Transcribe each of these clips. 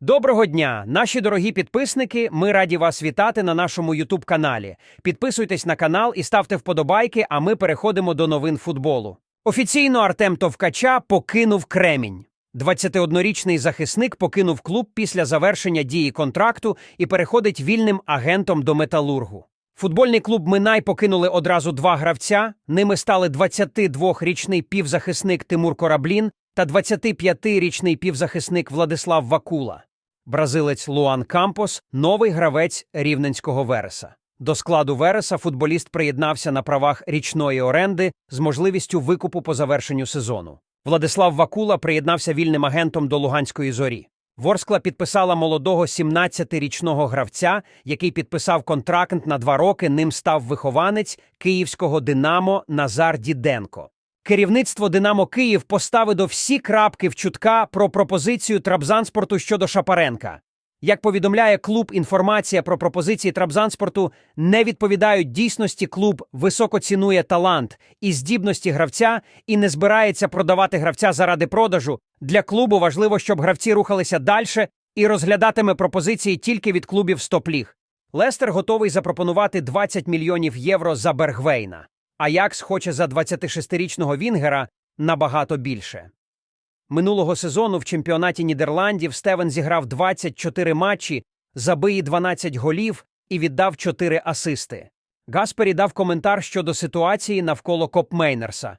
Доброго дня, наші дорогі підписники. Ми раді вас вітати на нашому Ютуб каналі. Підписуйтесь на канал і ставте вподобайки, а ми переходимо до новин футболу. Офіційно Артем Товкача покинув Кремінь. 21-річний захисник покинув клуб після завершення дії контракту і переходить вільним агентом до металургу. Футбольний клуб Минай покинули одразу два гравця. Ними стали 22-річний півзахисник Тимур Кораблін та 25-річний півзахисник Владислав Вакула. Бразилець Луан Кампос новий гравець рівненського Вереса. До складу Вереса футболіст приєднався на правах річної оренди з можливістю викупу по завершенню сезону. Владислав Вакула приєднався вільним агентом до Луганської зорі. Ворскла підписала молодого 17-річного гравця, який підписав контракт на два роки. Ним став вихованець київського Динамо Назар Діденко. Керівництво Динамо Київ поставило всі крапки в чутка про пропозицію Трабзанспорту щодо Шапаренка. Як повідомляє клуб, інформація про пропозиції Трабзанспорту не відповідають дійсності. Клуб високо цінує талант і здібності гравця і не збирається продавати гравця заради продажу. Для клубу важливо, щоб гравці рухалися далі і розглядатиме пропозиції тільки від клубів стоп-ліг. Лестер готовий запропонувати 20 мільйонів євро за Бергвейна. Аякс хоче за 26-річного Вінгера набагато більше. Минулого сезону в чемпіонаті Нідерландів Стевен зіграв 24 матчі, забиї 12 голів і віддав 4 асисти. Гаспері дав коментар щодо ситуації навколо Коп Мейнерса.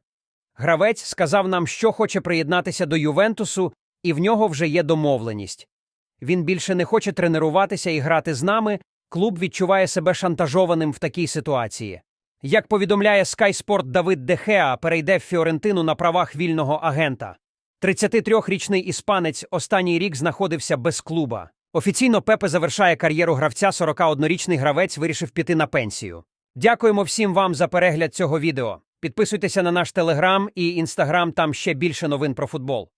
Гравець сказав нам, що хоче приєднатися до Ювентусу, і в нього вже є домовленість. Він більше не хоче тренуватися і грати з нами. Клуб відчуває себе шантажованим в такій ситуації. Як повідомляє Sky Sport Давид Дехеа, перейде в Фіорентину на правах вільного агента. 33-річний іспанець останній рік знаходився без клуба. Офіційно Пепе завершає кар'єру гравця. 41-річний гравець вирішив піти на пенсію. Дякуємо всім вам за перегляд цього відео. Підписуйтеся на наш телеграм і інстаграм, там ще більше новин про футбол.